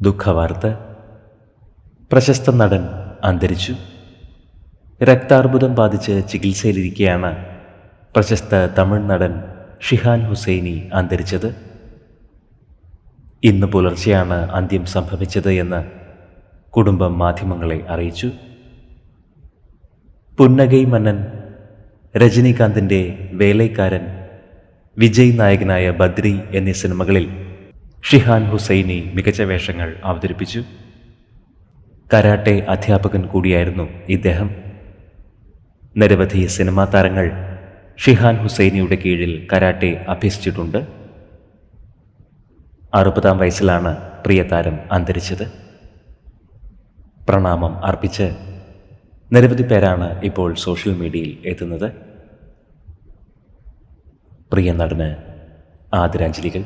ദുഃഖവാർത്ത. പ്രശസ്ത നടൻ അന്തരിച്ചു. രക്താർബുദം ബാധിച്ച് ചികിത്സയിലിരിക്കെയാണ് പ്രശസ്ത തമിഴ് നടൻ ഷിഹാൻ ഹുസൈനി അന്തരിച്ചത്. ഇന്ന് പുലർച്ചെയാണ് അന്ത്യം സംഭവിച്ചത് എന്ന് കുടുംബം മാധ്യമങ്ങളെ അറിയിച്ചു. പുന്നഗൈ മന്നൻ രജനീകാന്തിന്റെ വേലൈക്കാരൻ വിജയ് നായകനായ ബദ്രി എന്നീ സിനിമകളിൽ ഷിഹാൻ ഹുസൈനി മികച്ച വേഷങ്ങൾ അവതരിപ്പിച്ചു. കരാട്ടെ അധ്യാപകൻ കൂടിയായിരുന്നു ഇദ്ദേഹം. നിരവധി സിനിമാ താരങ്ങൾ ഷിഹാൻ ഹുസൈനിയുടെ കീഴിൽ കരാട്ടെ അഭ്യസിച്ചിട്ടുണ്ട്. അറുപതാം വയസ്സിലാണ് പ്രിയ താരം അന്തരിച്ചത്. പ്രണാമം അർപ്പിച്ച് നിരവധി പേരാണ് ഇപ്പോൾ സോഷ്യൽ മീഡിയയിൽ എത്തുന്നത്. പ്രിയ നടന് ആദരാഞ്ജലികൾ.